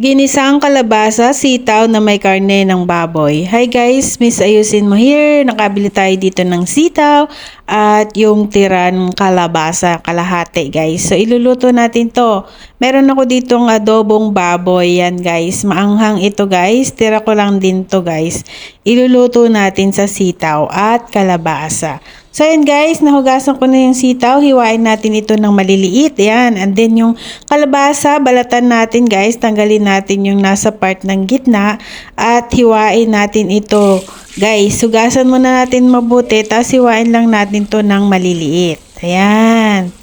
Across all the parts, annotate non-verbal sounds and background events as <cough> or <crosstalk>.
Ginisang kalabasa, sitaw na may karne ng baboy. Hi guys, Miss Ayusin mo here. Nakabili tayo dito ng sitaw at yung tira ng kalabasa, kalahati guys. So iluluto natin to. Meron ako ditong adobong baboy yan guys. Maanghang ito guys. Tira ko lang din to guys. Iluluto natin sa sitaw at kalabasa. So yun guys, nahugasan ko na yung sitaw. Hiwain natin ito ng maliliit. Yan. And then yung kalabasa, balatan natin guys. Tanggalin natin yung nasa part ng gitna. At hiwain natin ito. Guys, hugasan muna natin mabuti. Tapos hiwain lang natin to ng maliliit. Ayan.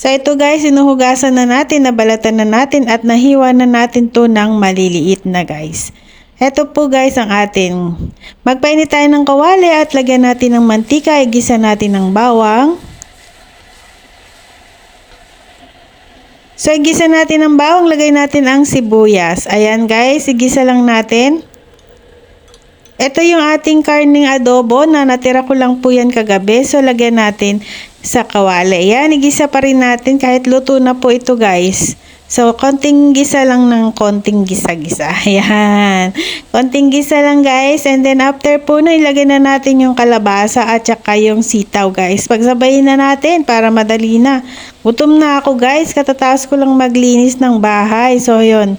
So ito guys, sinuhugasan na natin, nabalatan na natin at nahiwa na natin to ng maliliit na guys. Ito po guys ang atin. Magpainit tayo ng kawali at lagyan natin ng mantika, igisa natin ng bawang. So igisa natin ng bawang, lagay natin ang sibuyas. Ayan guys, igisa lang natin. Ito yung ating karning adobo na natira ko lang po yan kagabi. So lagyan natin sa kawali. Ayan, igisa pa rin natin kahit luto na po ito guys. So, konting gisa lang ng konting gisa-gisa. <laughs> Ayan. Konting gisa lang guys. And then after po na ilagay na natin yung kalabasa at saka yung sitaw guys. Pagsabayin na natin para madali na. Gutom na ako guys. Katataas ko lang maglinis ng bahay. So, yun.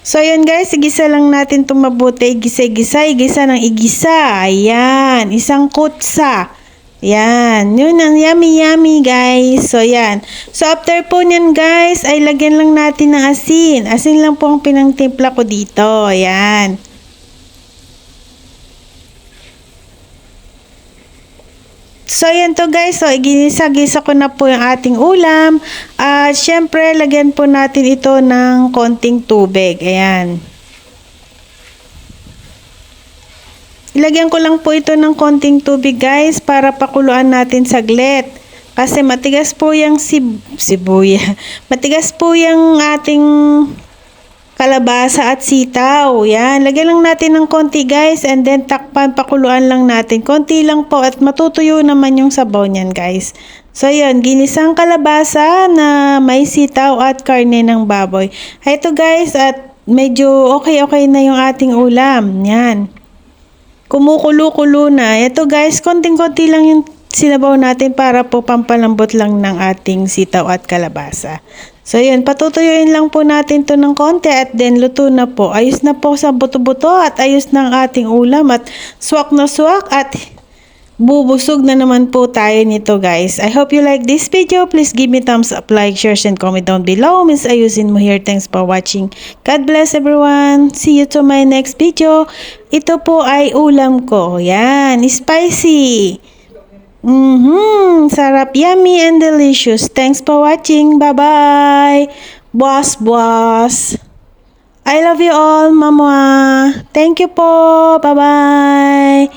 So, yun guys. Igisa lang natin itong mabuti. Igisa-igisa. Igisa ng igisa. Ayan. Isang kutsa. Yan. Yun ang yummy yummy guys. So yan. So after po nyan guys ay lagyan lang natin ng asin. Asin lang po ang pinangtimpla ko dito. Yan. So yan to guys. So iginisa-gisa ko na po yung ating ulam. At syempre lagyan po natin ito ng konting tubig. Ayan. Ilagyan ko lang po ito ng konting tubig guys para pakuluan natin saglit. Kasi matigas po yung sib sibuya. <laughs> Matigas po yung ating kalabasa at sitaw. Yan. Lagyan lang natin ng konti guys and then takpan, pakuluan lang natin. Konti lang po at matutuyo naman yung sabaw niyan guys. So yun, ginisang kalabasa na may sitaw at karne ng baboy. Ito guys at medyo okay-okay na yung ating ulam. Yan kumukulo-kulo na. Ito guys, konting-konti lang yung sinabaw natin para po pampalambot lang ng ating sitaw at kalabasa. So yun, patutuyuin lang po natin to ng konti at then luto na po. Ayos na po sa buto-buto at ayos ang ating ulam at swak na swak at bubusog na naman po tayo nito guys. I hope you like this video. Please give me thumbs up, like, share, and comment down below. Miss Ayusin mo here. Thanks for watching. God bless everyone. See you to my next video. Ito po ay ulam ko. Yan, spicy. Mm-hmm. Sarap, yummy, and delicious. Thanks for watching. Bye-bye. Boss, boss. I love you all, mama. Thank you po. Bye-bye.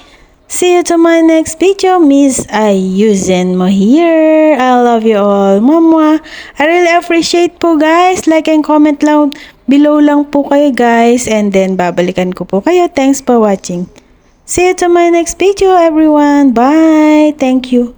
See you to my next video, Miss Ayusin mo here. I love you all, mama. I really appreciate po guys. Like and comment lang below lang po kayo guys. And then babalikan ko po kayo. Thanks for watching. See you to my next video, everyone. Bye. Thank you.